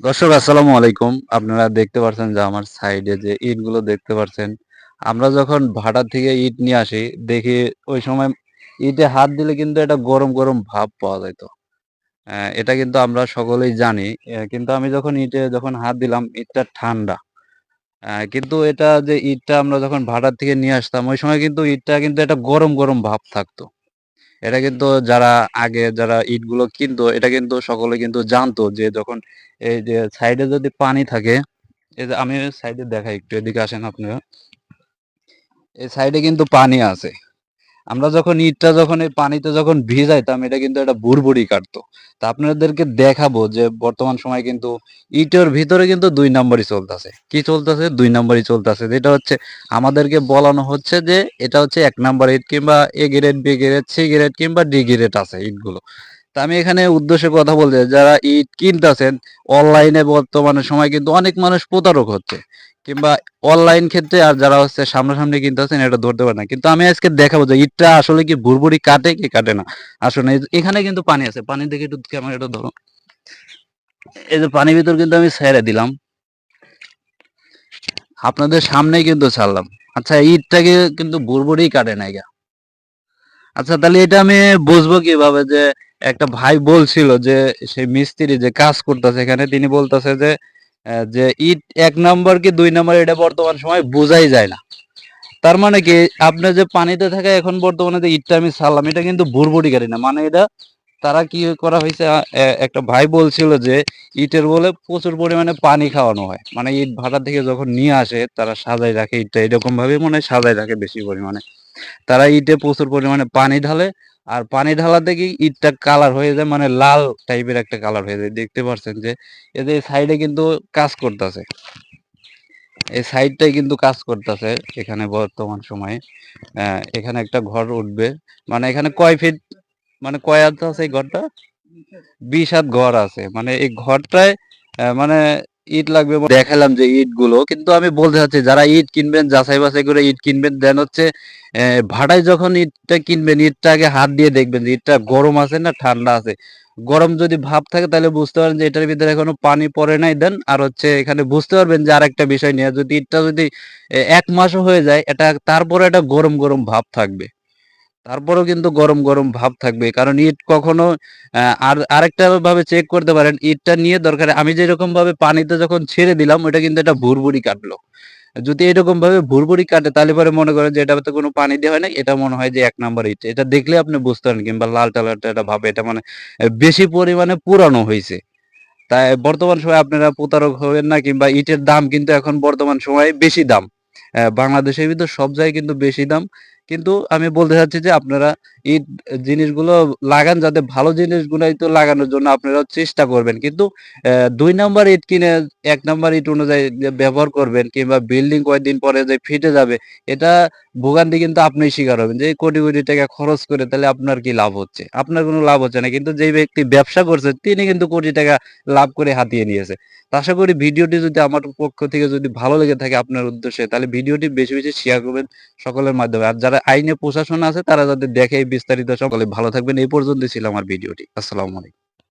দর্শক আসসালামু আলাইকুম। আপনারা দেখতে পাচ্ছেন যে আমার সাইডে যে ইটগুলো দেখতে পাচ্ছেন আমরা যখন ভাড়া থেকে ইট নিয়ে আসি দেখি ওই সময় ইটে হাত দিলে কিন্তু এটা গরম গরম ভাব পাওয়া যাইতো আহ, এটা কিন্তু আমরা সকলেই জানি। কিন্তু আমি যখন ইটে যখন হাত দিলাম ইটটা ঠান্ডা। কিন্তু এটা যে ইটটা আমরা যখন ভাটার থেকে নিয়ে আসতাম ওই সময় কিন্তু ইটটা কিন্তু একটা গরম গরম ভাব থাকতো। এটা কিন্তু যারা আগে যারা ইটগুলো কিনতো, এটা কিন্তু সকলে কিন্তু জানতো যে যখন এই যে সাইডে যদি পানি থাকে, এই যে আমি সাইডে দেখাই, একটু এদিকে আসেন আপনারা। এই সাইডে কিন্তু পানি আছে। আমরা যখন ইটটা যখন এই পানিতে যখন ভিজাইতাম, এটা কিন্তু একটা বুড়বুড়ি কাটতো। তা আপনাদেরকে দেখাবো যে বর্তমান সময় কিন্তু ইটের ভিতরে কিন্তু দুই নাম্বারই চলতেছে। কি চলতেছে? দুই নাম্বারই চলতেছে। যেটা হচ্ছে, আমাদেরকে বলানো হচ্ছে যে এটা হচ্ছে এক নাম্বার ইট কিংবা A grade, B grade, C grade কিংবা ডি গ্রেড আছে ইটগুলো। তা আমি এখানে উদ্দেশ্যে কথা বলতে যারা ইট কিনতেছেন অনলাইনে বর্তমানে সময় কিন্তু অনেক মানুষ প্রতারক হচ্ছে। কিংবা অনলাইন ক্ষেত্রে আর যারা হচ্ছে সামনাসামনি কিনতেছেন, এটা ধরতে পারে না। কিন্তু আমি আজকে দেখাবো যে ইটটা আসলে কি ভুরভুরি কাটে কি কাটে না। আসলে এখানে কিন্তু পানি আছে। পানি দেখে একটু ক্যামেরাটা ধরো। এই যে পানির ভিতর কিন্তু আমি ছেড়ে দিলাম। আপনাদের সামনেই কিন্তু ছাড়লাম। আচ্ছা ইটটাকে কিন্তু ভুরভুরি কাটে না আচ্ছা তাহলে এটা আমি বুঝব কীভাবে যে একটা ভাই বলছিল যে, সেই মিস্ত্রি যে কাজ করতেছে এখানে, তিনি বলতেছে যে যে ইট এক নাম্বার কি দুই নাম্বার, এটা বর্তমান সময় বোঝাই যায় না। তার মানে কি, আপনি যে পানিতে থাকে, এখন বর্তমানে যে ইটটা আমি ছাড়লাম, এটা কিন্তু ভুরভুরি গাড়ি না। মানে এটা, তারা কি করা হয়েছে একটা ভাই বলছিল যে, ইটের বলে প্রচুর পরিমাণে পানি খাওয়ানো হয়। মানে ইট ভাটা থেকে যখন নিয়ে আসে, তারা সাজায় রাখে ইটটা। এরকম ভাবে মনে হয় সাজায় রাখে বেশি পরিমাণে। তারা ইটে প্রচুর পরিমাণে পানি ঢালে আর পানি ঢালাতে কি ইটটা কালার হয়ে যায় মানে লাল টাইপের একটা কালার হয়ে যায়। দেখতে পাচ্ছেন যে এদের সাইডে কিন্তু কাজ করতেছে। এই সাইডটাই কিন্তু কাজ করতেছে এখানে বর্তমান সময়ে। এখানে একটা ঘর উঠবে। মানে এখানে কয় ফিট মানে কয় আছে এই ঘরটা? বিশ হাত ঘর আছে। মানে এই ঘরটায় মানে ইট লাগবে দেখালাম যে ইটগুলো কিন্তু আমি বলতে চাচ্ছি, যারা ইট কিনবেন, যাচাই বাছাই করে ইট কিনবেন, দেন হচ্ছে ভাড়ায় যখন ইটটা কিনবেন ইটটা আগে হাত দিয়ে দেখবেন যে ইটটা গরম আছে না ঠান্ডা আছে। গরম যদি ভাব থাকে, তাহলে বুঝতে পারেন যে এটার ভিতরে এখনও পানি পড়ে নাই, দেন আর হচ্ছে এখানে বুঝতে পারবেন যে আর একটা বিষয় নিয়ে, যদি ইটটা যদি এক মাসও হয়ে যায়, এটা, তারপরে একটা গরম গরম ভাব থাকবে। তারপরেও কিন্তু গরম গরম ভাব থাকবে। কারণ ইট কখনো আর, আরেকটা ভাবে চেক করতে পারেন, ইটটা নিয়ে দরকার, আমি যেরকম ভাবে পানিতে যখন ছেড়ে দিলাম, ওটা কিন্তু এটা ভুরভুরি কাটলো। যদি এরকম ভাবে ভুরভুরি কাটে, তাহলে পরে মনে করেন যে এটাতে কোনো পানি দেওয়া হয় না এটা মনে হয় যে এক নাম্বার ইট। এটা দেখলে আপনি বুঝতে পারেন, কিংবা লাল টালার এটা ভাবে, এটা মানে বেশি পরিমাণে পুরানো হয়েছে। তাই বর্তমান সময়ে আপনারা প্রতারক হবেন না, কিংবা ইটের দাম কিন্তু এখন বর্তমান সময়ে বেশি দাম। বাংলাদেশের ভিতর সব জায়গায় কিন্তু বেশি দাম। কিন্তু আমি বলতে চাচ্ছি যে আপনারা ইট জিনিসগুলো লাগান যাতে ভালো জিনিসগুলাই তো লাগানোর জন্য আপনারা চেষ্টা করবেন। কিন্তু দুই নাম্বার ইট কিনে এক নাম্বার ইট অনুযায়ী ব্যবহার করবেন কিংবা বিল্ডিং কয়েকদিন পরে যে ফিটে যাবে, এটা ভোগান্তি কিন্তু আপনি শিকার হবেন যে কোটি কোটি টাকা খরচ করে তাহলে আপনার কি লাভ হচ্ছে? আপনার কোনো লাভ হচ্ছে না। কিন্তু যেই ব্যক্তি ব্যবসা করছে, তিনি কিন্তু কোটি টাকা লাভ করে হাতিয়ে নিয়েছে। আশা করি ভিডিওটি যদি আমার পক্ষ থেকে যদি ভালো লেগে থাকে আপনার উদ্দেশ্যে, তাহলে ভিডিওটি বেশি বেশি শেয়ার করবেন সকলের মাধ্যমে। আর যারা আইনে প্রশাসন আছে, তারা যাতে দেখে বিস্তারিত সকলে। ভালো থাকবেন, এই পর্যন্ত ছিল আমার ভিডিওটি। আসসালামু আলাইকুম।